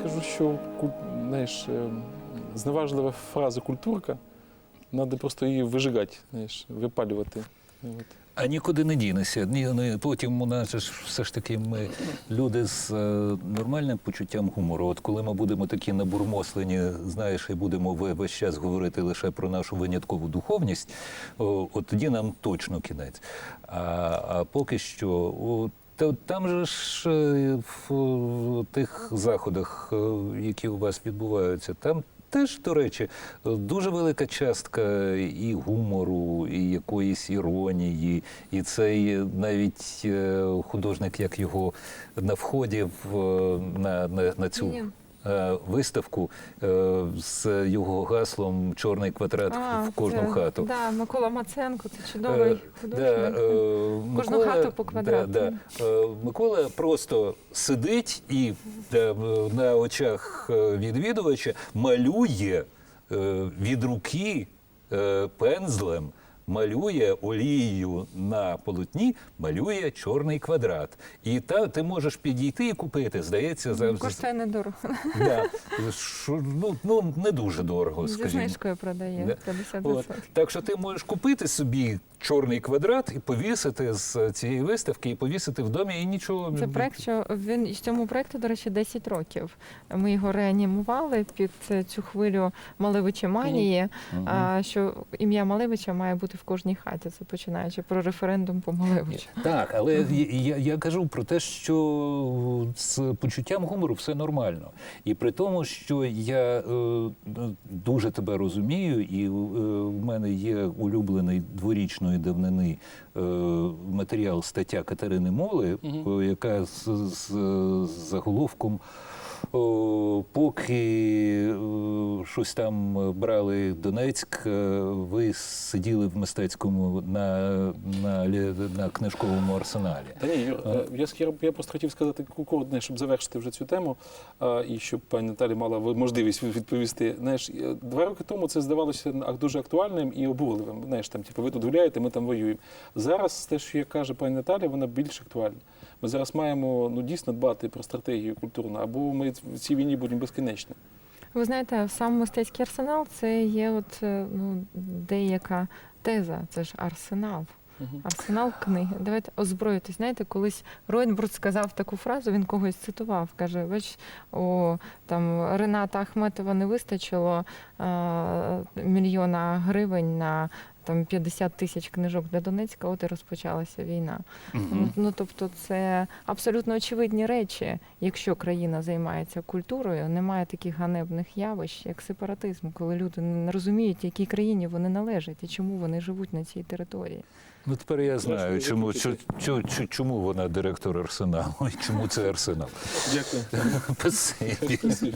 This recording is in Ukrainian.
скажу, що знаєш, е, зневажлива фраза культурка. Треба просто її вижигати, знаєш, випалювати. От. А нікуди не дінешся. Ні, ні, потім у нас ж все ж таки ми люди з е, нормальним почуттям гумору. От коли ми будемо такі набурмослені, знаєш, і будемо весь час говорити лише про нашу виняткову духовність, от тоді нам точно кінець. А, а поки що, о, та, там же ж е, в тих заходах, е, які у вас відбуваються, там. Теж, до речі, дуже велика частка і гумору, і якоїсь іронії, і цей навіть е, художник, як його на вході в, на, на, на цю виставку е, з його гаслом Чорний квадрат в кожну це, хату. Да, Микола Маценко, це Е, чудовий да, художник. е, Кожну хату по квадрату. Да, да. Е, Микола просто сидить і е, на очах е, відвідувача малює е, від руки е, пензлем. Малює олією на полотні, малює чорний квадрат. І та ти можеш підійти і купити. Здається, за, Коштує недорого. да, ну, ну не дуже дорого, Зі скажімо. знижкою продає Да. 50%. От. Так що ти можеш купити собі чорний квадрат і повісити з цієї виставки, і повісити в домі, і нічого. Це проект, що він цьому проекту, до речі, 10 років. Ми його реанімували під цю хвилю Малевича манії. А що ім'я Малевича має бути в кожній хаті. Це починаючи про референдум по Малевичу. Так, але я, я, я кажу про те, що з почуттям гумору все нормально. І при тому, що я е, дуже тебе розумію, і е, в мене є улюблений дворічної давнини е, матеріал стаття Катерини Моли, е, яка з, з заголовком. О, поки е, щось там брали Донецьк, е, ви сиділи в мистецькому на, на, на книжковому арсеналі. Та ні, е, я, я просто хотів сказати коротне, щоб завершити вже цю тему, і щоб пані Наталі мала можливість відповісти. Знаєш, е, два роки тому це здавалося дуже актуальним і обурливим. Знаєш, там, типу, ви тут гуляєте, ми там воюємо. Зараз те, що як каже пані Наталя, вона більш актуальна. Ми зараз маємо ну, дійсно дбати про стратегію культурну, або ми в цій війні будемо безкінечні. Ви знаєте, сам мистецький арсенал це є от е, ну, деяка теза. Це ж арсенал. Арсенал книги. Давайте озброїтись. Знаєте, колись Ройнбург сказав таку фразу, він когось цитував. Каже: бач, о там Рената Ахметова не вистачило а, мільйона гривень на там 50 тисяч книжок для Донецька, от і розпочалася війна. Ну, ну тобто, це абсолютно очевидні речі. Якщо країна займається культурою, немає таких ганебних явищ, як сепаратизм, коли люди не розуміють, якій країні вони належать і чому вони живуть на цій території. Ну тепер я знаю, чому, закупити. чо- чо- чо- чому вона директор арсеналу і чому це арсенал. Дякую. Спасибі. Спасибі.